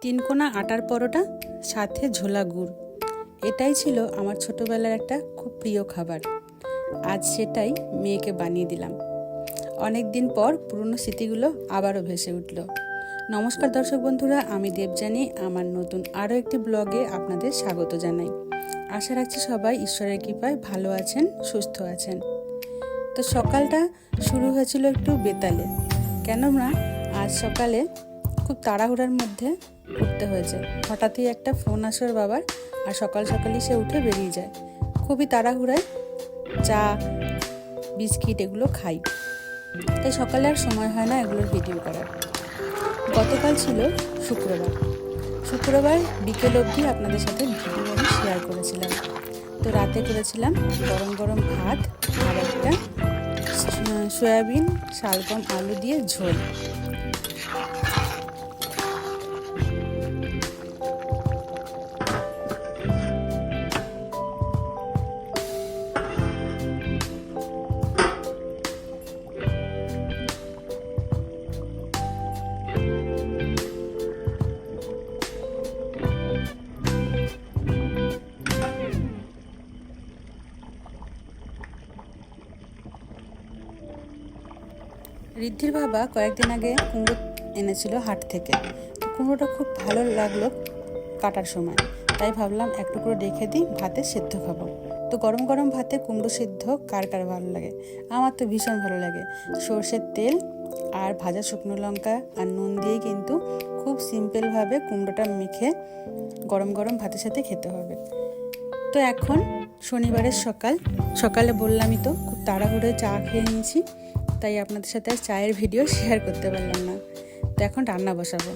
তিনকোনা আটার পরোটা, সাথে ঝোলা গুড়। এটাই ছিল আমার ছোটবেলার একটা খুব প্রিয় খাবার। আজ সেটাই মেয়েকে বানিয়ে দিলাম। অনেক দিন পর পুরনো স্মৃতিগুলো আবারও ভেসে উঠল। নমস্কার দর্শক বন্ধুরা, আমি দেবজানি আমার নতুন আরও একটি ব্লগে আপনাদের স্বাগত জানাই। আশা রাখছি সবাই ঈশ্বরের কৃপায় ভালো আছেন, সুস্থ আছেন। তো সকালটা শুরু হয়েছিল একটু বেতালে। কেননা আজ সকালে খুব তাড়াহুড়ার মধ্যে উঠতে হয়েছে। হঠাৎই একটা ফোন আসে ওর বাবার আর সকাল সকালই সে উঠে বেরিয়ে যায়। খুবই তাড়াহুড়ায় চা, বিস্কিট এগুলো খাই। তাই সকালে আর সময় হয় না এগুলোর ভিডিও করার। গতকাল ছিল শুক্রবার। শুক্রবার বিকেল অবধি আপনাদের সাথে ভিডিও আমি শেয়ার করেছিলাম। তো রাতে করেছিলাম গরম গরম ভাত, আর একটা সয়াবিন, শালগম, আলু দিয়ে ঝোল। ঋদ্ধির বাবা কয়েকদিন আগে কুমড়ো এনেছিল হাট থেকে। কুমড়োটা খুব ভালো লাগল কাটার সময়। তাই ভাবলাম এক টুকরো রেখে দিই, ভাতে সেদ্ধ খাব। তো গরম গরম ভাতে কুমড়ো সেদ্ধ কার কার ভালো লাগে? আমার তো ভীষণ ভালো লাগে। সর্ষের তেল আর ভাজা শুকনো লঙ্কা আর নুন দিয়ে কিন্তু খুব সিম্পলভাবে কুমড়োটা মেখে গরম গরম ভাতের সাথে খেতে হবে। তো এখন শনিবারের সকাল। সকালে বললামই তো, খুব তাড়াহুড়ো চা খেয়ে নিয়েছি। তাই আপনাদের সাথে আর চায়ের ভিডিও শেয়ার করতে পারলাম না। তো এখন রান্না বসাবো।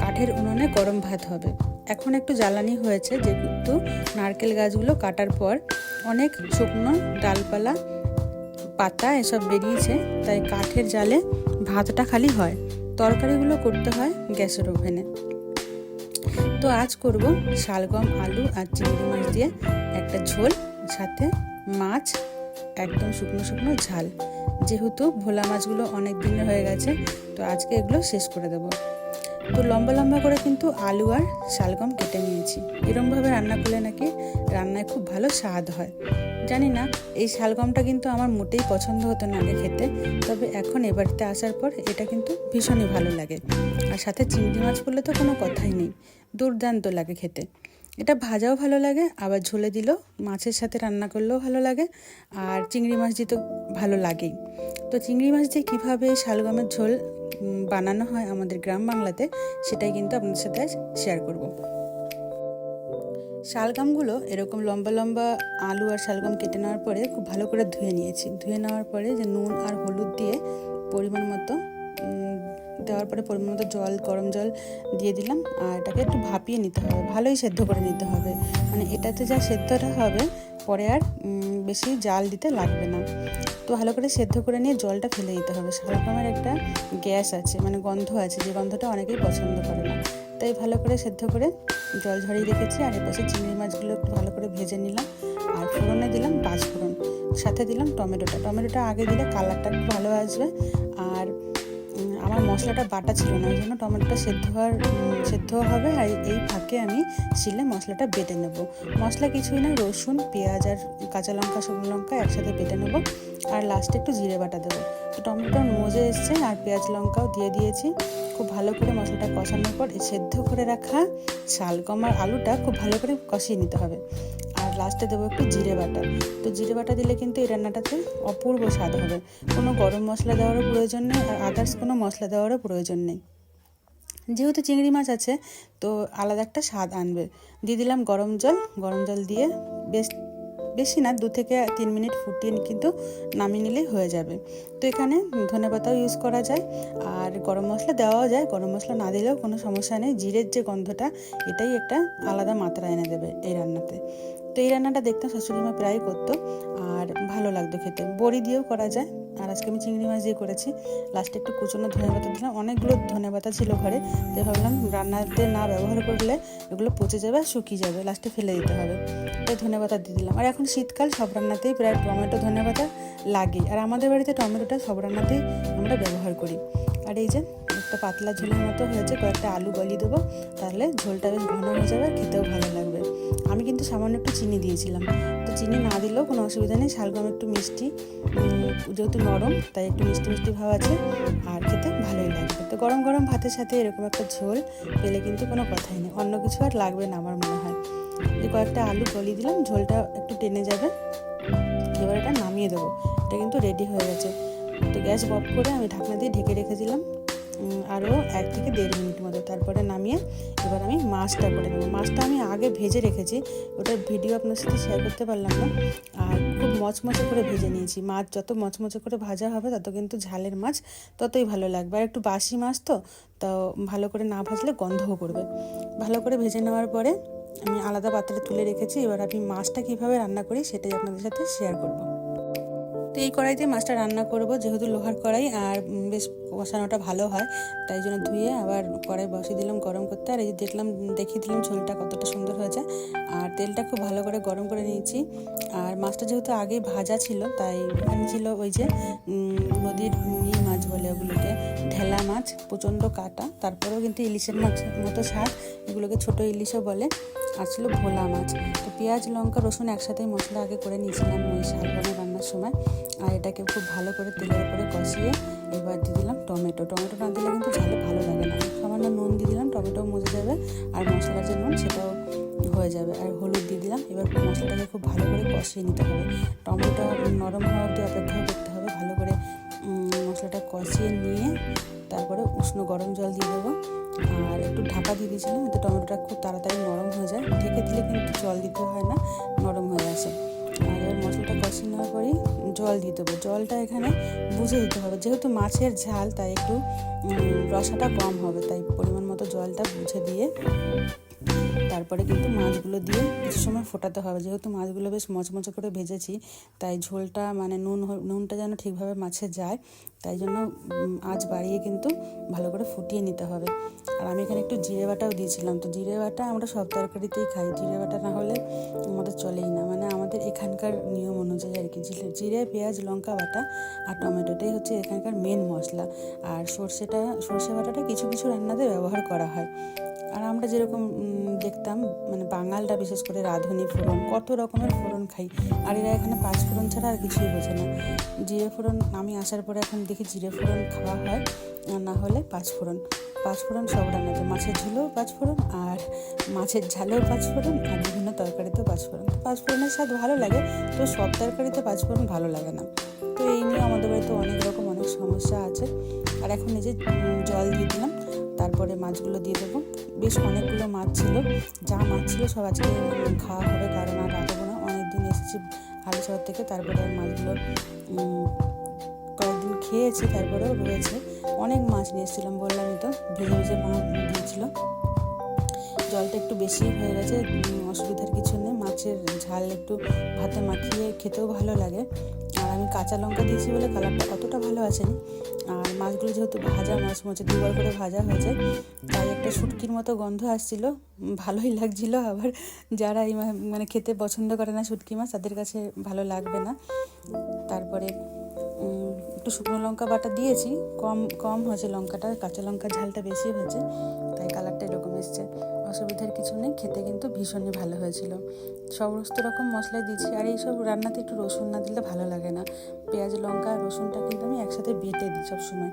কাঠের উনুনে গরম ভাত হবে। এখন একটু জ্বালানি হয়েছে, যেহেতু নারকেল গাছগুলো কাটার পর অনেক শুকনো ডালপালা, পাতা এসব বেরিয়েছে, তাই কাঠের জালে ভাতটা খালি হয়। তরকারিগুলো করতে হয় গ্যাসের ওভেনে। তো আজ করব শালগম, আলু আর চিংড়ি মাছ দিয়ে একটা ঝোল, সাথে মাছ, একদম শুকনো শুকনো ঝাল। যেহেতু ভোলা মাছগুলো অনেক দিন হয়ে গেছে, তো আজকে এগুলো শেষ করে দেবো। তো লম্বা লম্বা করে কিন্তু আলু আর শালগম কেটে নিয়েছি। এরমভাবে রান্না করলে নাকি রান্নায় খুব ভালো স্বাদ হয়। জানি না, এই শালগমটা কিন্তু আমার মোটেই পছন্দ হতো না আগে খেতে, তবে এখন এ বাড়িতে আসার পর এটা কিন্তু ভীষণই ভালো লাগে। আর সাথে চিংড়ি মাছ বললে তো কোনো কথাই নেই, দুর্দান্ত লাগে খেতে। এটা ভাজাও ভালো লাগে, আবার ঝোলে দিলেও মাছের সাথে রান্না করলেও ভালো লাগে, আর চিংড়ি মাছ দিতে ভালো লাগেই। তো চিংড়ি মাছ দিয়ে কীভাবে শালগমের ঝোল বানানো হয় আমাদের গ্রাম বাংলাতে, সেটাই কিন্তু আপনাদের সাথে আজ শেয়ার করব। শালগামগুলো এরকম লম্বা লম্বা আলু আর শালগম কেটে নেওয়ার পরে খুব ভালো করে ধুয়ে নিয়েছি। ধুয়ে নেওয়ার পরে যে নুন আর হলুদ দিয়ে পরিমাণ মতো দেওয়ার পরে পরিমাণ মতো জল, গরম জল দিয়ে দিলাম। আর এটাকে একটু ভাপিয়ে নিতে হবে। ভালোই সেদ্ধ করে নিতে হবে। মানে এটাতে যা সেদ্ধটা হবে, পরে আর বেশি জাল দিতে লাগবে না। তো ভালো করে সেদ্ধ করে নিয়ে জলটা ফেলে দিতে হবে। শালগমের একটা গ্যাস আছে মানে গন্ধ আছে, যে গন্ধটা অনেকেই পছন্দ করে না। তাই ভালো করে সেদ্ধ করে জল ঝরিয়ে রেখেছি। আর এপাশে চিংড়ি মাছগুলো একটু ভালো করে ভেজে নিলাম। আর ফোড়নে দিলাম পাঁচ ফোড়ন। সাথে দিলাম টমেটোটা। টমেটোটা আগে দিলে কালারটা একটু ভালো আসবে। আর আমার মশলাটা বাটা ছিল না, ওই জন্য টমেটোটা সেদ্ধ হওয়ার সেদ্ধ হবে আর এই ফাঁকে আমি শিলে মশলাটা বেটে নেব। মশলা কিছুই না, রসুন, পেঁয়াজ আর কাঁচা লঙ্কা, শুকনো লঙ্কা একসাথে বেটে নেব আর লাস্টে একটু জিরে বাটা দেবো। তো টমেটো মজে এসছে আর পেঁয়াজ লঙ্কাও দিয়ে দিয়েছি। খুব ভালো করে মশলাটা কষানোর পর সেদ্ধ করে রাখা শালগম আর আলুটা খুব ভালো করে কষিয়ে নিতে হবে। লাস্টে দেবো একটু জিরে বাটা। তো জিরে বাটা দিলে কিন্তু এই রান্নাটাতে অপূর্ব স্বাদ হবে। কোনো গরম মশলা দেওয়ারও প্রয়োজন নেই আর আদার্স কোনো মশলা দেওয়ারও প্রয়োজন নেই। যেহেতু চিংড়ি মাছ আছে, তো আলাদা একটা স্বাদ আনবে। দিয়ে দিলাম গরম জল। গরম জল দিয়ে বেশ বেশি না, দু থেকে তিন মিনিট ফুটিয়ে কিন্তু নামিয়ে নিলেই হয়ে যাবে। তো এখানে ধনে পাতাও ইউজ করা যায়, আর গরম মশলা দেওয়াও যায়। গরম মশলা না দিলেও কোনো সমস্যা নেই, জিরের যে গন্ধটা, এটাই একটা আলাদা মাত্রা এনে দেবে এই রান্নাতে। তো এই রান্নাটা দেখতাম শাশুড়ি মা প্রায় করতো, আর ভালো লাগতো খেতে। বড়ি দিয়েও করা যায়। আর আজকে আমি চিংড়ি মাছ দিয়ে করেছি। লাস্টে একটু কুচনো ধনে পাতা দিলাম। অনেকগুলো ধনে পাতা ছিল ঘরে। তাই ভাবলাম রান্নাতে না ব্যবহার করলে এগুলো পচে যাবে আর শুকিয়ে যাবে। লাস্টে ফেলে দিতে হবে। তাই ধনে পাতা দিয়ে দিলাম। আর এখন শীতকাল, সব রান্নাতেই প্রায় টমেটো, ধনে পাতা লাগে। আর আমাদের বাড়িতে টমেটোটা সব রান্নাতেই আমরা ব্যবহার করি। আর এই যে একটা পাতলা ঝোলের মতো হয়েছে, কয়েকটা আলু গলিয়ে দেবো। তাহলে ঝোলটা বেশ ঘন হয়ে যাবে খেতেও ভালো লাগবে। আমি কিন্তু সামান্য একটু চিনি দিয়েছিলাম। তো চিনি না দিলেও কোনো অসুবিধা নেই, শালগম একটু মিষ্টি যেহেতু নরম, তাই একটু মিষ্টি মিষ্টি ভাব আছে, আর খেতে ভালোই লাগবে। তো গরম গরম ভাতের সাথে এরকম একটা ঝোল পেলে কিন্তু কোনো কথাই নেই, অন্য কিছু আর লাগবে না আমার মনে হয়। যে কয়েকটা আলু গলিয়ে দিলাম, ঝোলটা একটু টেনে যাবে। এবার এটা নামিয়ে দেবো, এটা কিন্তু রেডি হয়ে গেছে। তো গ্যাস অফ করে আমি ঢাকনা দিয়ে ঢেকে রেখেছিলাম আরও এক থেকে দেড় মিনিট মতো। তারপরে নামিয়ে এবার আমি মাছটা করে নেব। মাছটা আমি আগে ভেজে রেখেছি, ওটার ভিডিও আপনার সাথে শেয়ার করতে পারলাম না। আর খুব মচমচে করে ভেজে নিয়েছি। মাছ যত মচমচে করে ভাজা হবে, তত কিন্তু ঝালের মাছ ততই ভালো লাগবে। আর একটু বাসি মাছ তো তো ভালো করে না ভাজলে গন্ধও করবে। ভালো করে ভেজে নেওয়ার পরে আমি আলাদা পাত্রে তুলে রেখেছি। এবার আমি মাছটা কীভাবে রান্না করি সেটাই আপনাদের সাথে শেয়ার করব। তো এই কড়াইতে মাছটা রান্না করব, যেহেতু লোহার কড়াই আর বেশ কষানোটা ভালো হয়, তাই জন্য ধুয়ে আবার কড়াই বসিয়ে দিলাম গরম করতে। আর এই যে দেখলাম, দেখিয়ে দিলাম ঝোলটা কতটা সুন্দর হয়েছে। আর তেলটা খুব ভালো করে গরম করে নিয়েছি। আর মাছটা যেহেতু আগে ভাজা ছিল, তাই ছিল ওই যে নদীর ই মাছ বলে ওগুলোকে ঢেলা মাছ, প্রচণ্ড কাটা। তারপরেও কিন্তু ইলিশের মাছ, মতো স্বাদ এগুলোকে ছোট ইলিশও বলে, আর ছিল ভোলা মাছ। তো পেঁয়াজ, লঙ্কা, রসুন একসাথেই মশলা আগে করে নিয়েছিলাম, ওই শালগমে সময়। আর এটাকে খুব ভালো করে তেলের উপরে কষিয়ে এবার দিয়ে দিলাম টমেটো। টমেটো না দিলে কিন্তু ঝালে ভালো লাগে না। সামান্য নুন দিয়ে দিলাম টমেটো মজে যাবে। আর মশলার যে নুন, সেটাও হয়ে যাবে। আর হলুদ দিয়ে দিলাম। এবার মশলাটাকে খুব ভালো করে কষিয়ে নিতে হবে। টমেটো নরম হওয়া অবধি অপেক্ষা করতে হবে। ভালো করে মশলাটা কষিয়ে নিয়ে তারপরে উষ্ণ গরম জল দিয়ে দেবো। আর একটু ঢাকা দিয়ে দিয়েছিলাম, এতে টমেটোটা খুব তাড়াতাড়ি নরম হয়ে যায়। ঢেকে দিলে কিন্তু জল দিতে হয় না। মশলাটা করে জল দিয়ে দেবো। জলটা এখানে বুঝে দিতে হবে। যেহেতু মাছের ঝাল, তাই একটু রসাটা কম হবে, তাই পরিমাণ মতো জলটা বুঝে দিয়ে তারপরে কিন্তু মাছগুলো দিয়ে কিছু সময় ফোটাতে হবে। যেহেতু মাছগুলো বেশ মচমচে করে ভেজেছি, তাই ঝোলটা মানে নুন নুনটা যেন ঠিকভাবে মাছে যায়, তাই জন্য আঁচ বাড়িয়ে কিন্তু ভালো করে ফুটিয়ে নিতে হবে। আর আমি এখানে একটু জিরে বাটাও দিয়েছিলাম। তো জিরে বাটা আমরা সব তরকারিতেই খাই। জিরে বাটা না হলে আমাদের চলেই না। মানে আমাদের এখানকার নিয়ম অনুযায়ী আর কি। জিরে জিরে, পেঁয়াজ, লঙ্কা বাটা আর টমেটোটাই হচ্ছে এখানকার মেন মশলা। আর সর্ষেটা, সর্ষে বাটাটা কিছু কিছু রান্নাতে ব্যবহার করা হয়। আর আমরা যেরকম দেখতাম মানে বাঙালরা বিশেষ করে রাঁধুনি, ফোড়ন, কত রকমের ফোড়ন খাই। আর এরা এখানে পাঁচ ফোড়ন ছাড়া আর কিছুই বোঝে না। জিরে ফোড়ন আমি আসার পরে এখন দেখি জিরে ফোড়ন খাওয়া হয় না হলে পাঁচ ফোড়ন। পাঁচ ফোড়ন সব রান্নাতে, মাছের ঝোলেও পাঁচ ফোড়ন, আর মাছের ঝালেও পাঁচ ফোড়ন, আর বিভিন্ন তরকারিতেও পাঁচ ফোড়ন। তো পাঁচ ফোড়নের স্বাদ ভালো লাগে, তো সব তরকারিতে পাঁচ ফোড়ন ভালো লাগে না। তো এই নিয়ে আমাদের বাড়িতে অনেক রকম অনেক সমস্যা আছে। আর এখন এই যে জল দিয়ে দিলাম তারপরে মাছগুলো দিয়ে দেবো। বেশ অনেকগুলো মাছ ছিল। যা মাছ ছিল সব আজকে খাওয়া হবে, কারণ আর রাখব না। অনেক দিন এসেছি হালিশহর থেকে, তারপরে মাছগুলো কয়েকদিন খেয়েছি, তারপরেও রয়েছে। অনেক মাছ নিয়ে এসেছিলাম, বললামই তো, ভেজে ভেজে মা দিয়েছিল। জলটা একটু বেশি হয়ে গেছে অসুবিধার কিছু মাছের ঝাল একটু ভাতে মাখিয়ে খেতেও ভালো লাগে। আর আমি কাঁচা লঙ্কা দিয়েছি বলে কালারটা অতটা ভালো আসেনি। আর মাছগুলো যেহেতু ভাজা, মাছ মছে দুবার করে ভাজা হয়েছে, তাই একটা শুটকির মতো গন্ধ আসছিল, ভালোই লাগছিল আবার। যারা এই মানে খেতে পছন্দ করে না শুটকি মাছ, তাদের কাছে ভালো লাগবে না। তারপরে একটু শুকনো লঙ্কা বাটা দিয়েছি, কম কম হয়েছে লঙ্কাটা, কাঁচা লঙ্কার ঝালটা বেশি হয়েছে, তাই কালারটা এরকম এসছে। অসুবিধার কিছু নেই, খেতে কিন্তু ভীষণই ভালো হয়েছিল। সমস্ত রকম মশলা দিয়েছি, আর এইসব রান্নাতে একটু রসুন না দিলে ভালো লাগে না। পেঁয়াজ, লঙ্কা আর রসুনটা কিন্তু আমি একসাথে বেটে দিই সবসময়।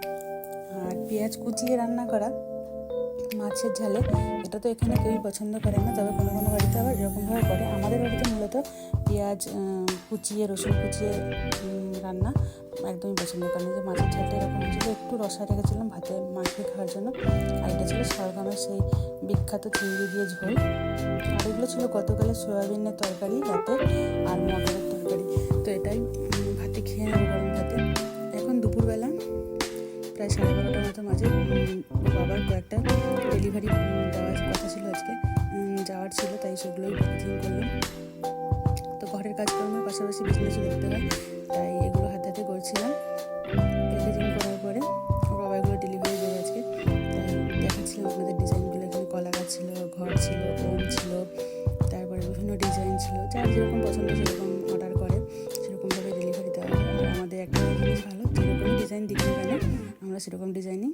আর পেঁয়াজ কুচিয়ে রান্না করা মাছের ঝালে, এটা তো এখানে কেউই পছন্দ করে না, তবে কোনো কোনো বাড়িতে আবার এরকমভাবে করে। আমাদের বাড়িতে মূলত পেঁয়াজ কুচিয়ে, রসুন কুচিয়ে রান্না একদমই পছন্দ করে না। যে মাছের ঝালটা এরকম ছিল একটু রসা রেখেছিলাম ভাতে মাখিয়ে খাওয়ার জন্য। আর এটা ছিল সরগমের সেই বিখ্যাত চিংড়ি দিয়ে ঝোল। আর এগুলো ছিল গতকালের সয়াবিনের তরকারি রাতে আর মটরের তরকারি। তো এটাই ভাতে খেয়ে নেব গরম ভাতে। এখন দুপুরবেলা প্রায় সাড়ে মাঝে বাবার কয়েকটা ডেলিভারি দেওয়ার কথা ছিল আজকে। যাওয়ার ছিল, তাই সেগুলোই প্যাকেজিং করলাম। তো ঘরের কাজকর্মের পাশাপাশি বিজনেসও দেখতে হয়, তাই এগুলো হাতে হাতে করছিলাম। প্যাকেজিং করার পরে বাবা এগুলো ডেলিভারি দেবে আজকে। তাই দেখাচ্ছিলাম আপনাদের ডিজাইনগুলো এখানে কলা গাছ ছিল, ঘর ছিল, ওম ছিল, তারপরে বিভিন্ন ডিজাইন ছিল। যার যেরকম পছন্দ, সেরকম অর্ডার করে, সেরকমভাবে ডেলিভারি দেওয়া হয়। আমাদের একটা জিনিস ভালো, যেরকম ডিজাইন দিক আমরা সেরকম ডিজাইনই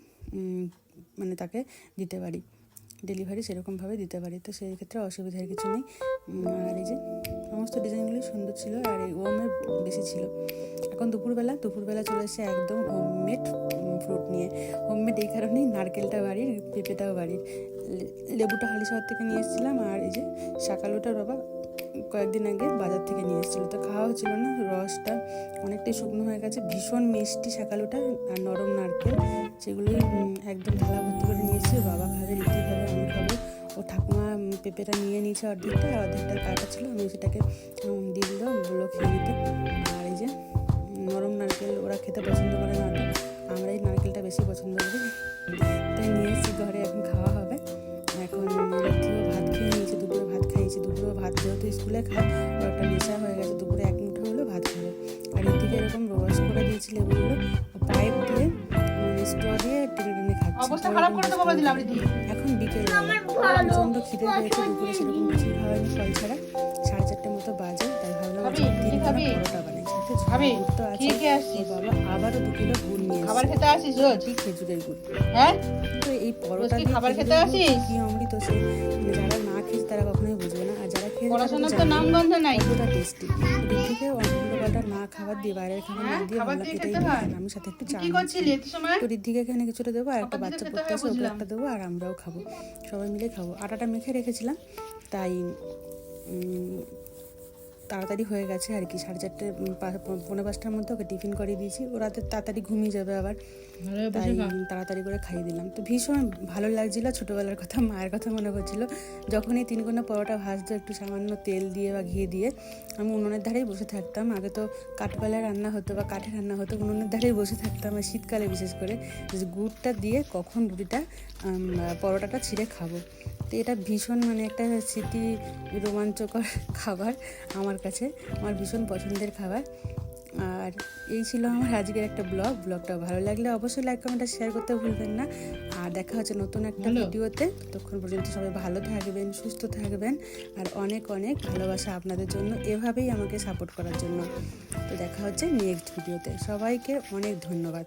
মানে তাকে দিতে পারি। ডেলিভারি সেরকমভাবে দিতে পারি। তো সেই ক্ষেত্রে অসুবিধার কিছু নেই। আর এই যে সমস্ত ডিজাইনগুলোই সুন্দর ছিল আর এই ওমের বেশি ছিল। এখন দুপুরবেলা দুপুরবেলা চলে এসে একদম হোমমেড ফ্রুট নিয়ে। হোমমেড এই কারণেই নারকেলটা বাড়ির, পেঁপেটাও বাড়ির। লেবুটা হালিশহর থেকে নিয়ে এসেছিলাম। আর এই যে শাকালুটার বাবা কয়েকদিন আগে বাজার থেকে নিয়ে এসেছিল। তো খাওয়া হচ্ছিল না, রসটা অনেকটাই শুকনো হয়ে গেছে, ভীষণ মিষ্টি শাকালুটা আর নরম নারকেল। সেগুলোই একদম ঢালা ভর্তি করে নিয়েছি বাবা খাবে রীতি খাবে, আমি খাব। ও ঠাকুমা পেঁপেটা নিয়ে নিয়েছে অর্ধেকটা অর্ধেকটা কাটা ছিল। টেনে টেনে অবস্থা খারাপ করে দেবো বলে দিলাম এখন বিকেল প্রচণ্ড খিদে পেয়েছে দুপুরে সেরকম কিছুই খাওয়ানি ফল ছাড়া। সাড়ে চারটে মতো বাজে তাই ভাবলাম খাবি? আজকে তিন পরোটা বানাই। সাথে গুড় তো আছে বাবা আবারও দু কিলো গুড় নিয়ে খাবার খেতে আসিস রোজ? খেজুরের গুড়? হ্যাঁ? তো এই পরোটা খাবার খেতে আসিস? কি অমৃত সে মানে যারা না খেয়েছে তারা কখনোই বুঝবে না। আর যারা খেয়েছে পড়াশোনার তো নাম গন্ধ নাই। কতটা টেস্টি দিক থেকে অন্যটা না খাবার দিয়ে বাইরের খাবার না হ্যাঁ, দিয়ে খাবার এটাই। আর আমি সাথে একটু চা কি করছিলি এত সময়? তো ঋদ্ধিকে এখানে কিছুটা দেবো আর একটা বাচ্চা পড়তে আছে আসে ওকে একটা দেবো আর আমরাও খাব। সবাই মিলে খাব। আটাটা মেখে রেখেছিলাম তাই উম, তাড়াতাড়ি হয়ে গেছে আর কি সাড়ে চারটে উম, পা- পৌ- পৌনে পাঁচটার মধ্যে ওকে টিফিন করিয়ে দিয়েছি। ও রাতে তাড়াতাড়ি ঘুমিয়ে যাবে আবার। তাই তাড়াতাড়ি করে খাইয়ে দিলাম। তো ভীষণ ভালো লাগছিল ছোটোবেলার কথা মায়ের কথা মনে পড়ছিল। যখন এই তিন কোনা পরোটা ভাজতো একটু সামান্য তেল দিয়ে বা ঘি দিয়ে আমি উনুনের ধারেই বসে থাকতাম। আগে তো কাঠবেলায় রান্না হতো বা কাঠে রান্না হতো উনুনের ধারেই বসে থাকতাম। আর শীতকালে বিশেষ করে যে গুড়টা দিয়ে কখন রুটিটা পরোটাটা ছিঁড়ে খাব। তো এটা ভীষণ মানে একটা স্মৃতি রোমাঞ্চকর খাবার আমার কাছে আমার ভীষণ পছন্দের খাবার। আর এই ছিল আমার আজকের একটা ব্লগ ব্লগটা ভালো লাগলে অবশ্যই লাইক কমেন্ট আর শেয়ার করতে ভুলবেন না। আর দেখা হচ্ছে নতুন একটা ভিডিওতে। ততক্ষণ পর্যন্ত সবাই ভালো থাকবেন সুস্থ থাকবেন। আর অনেক অনেক ভালোবাসা আপনাদের জন্য এভাবেই আমাকে সাপোর্ট করার জন্য। তো দেখা হচ্ছে নেক্সট ভিডিওতে। সবাইকে অনেক ধন্যবাদ।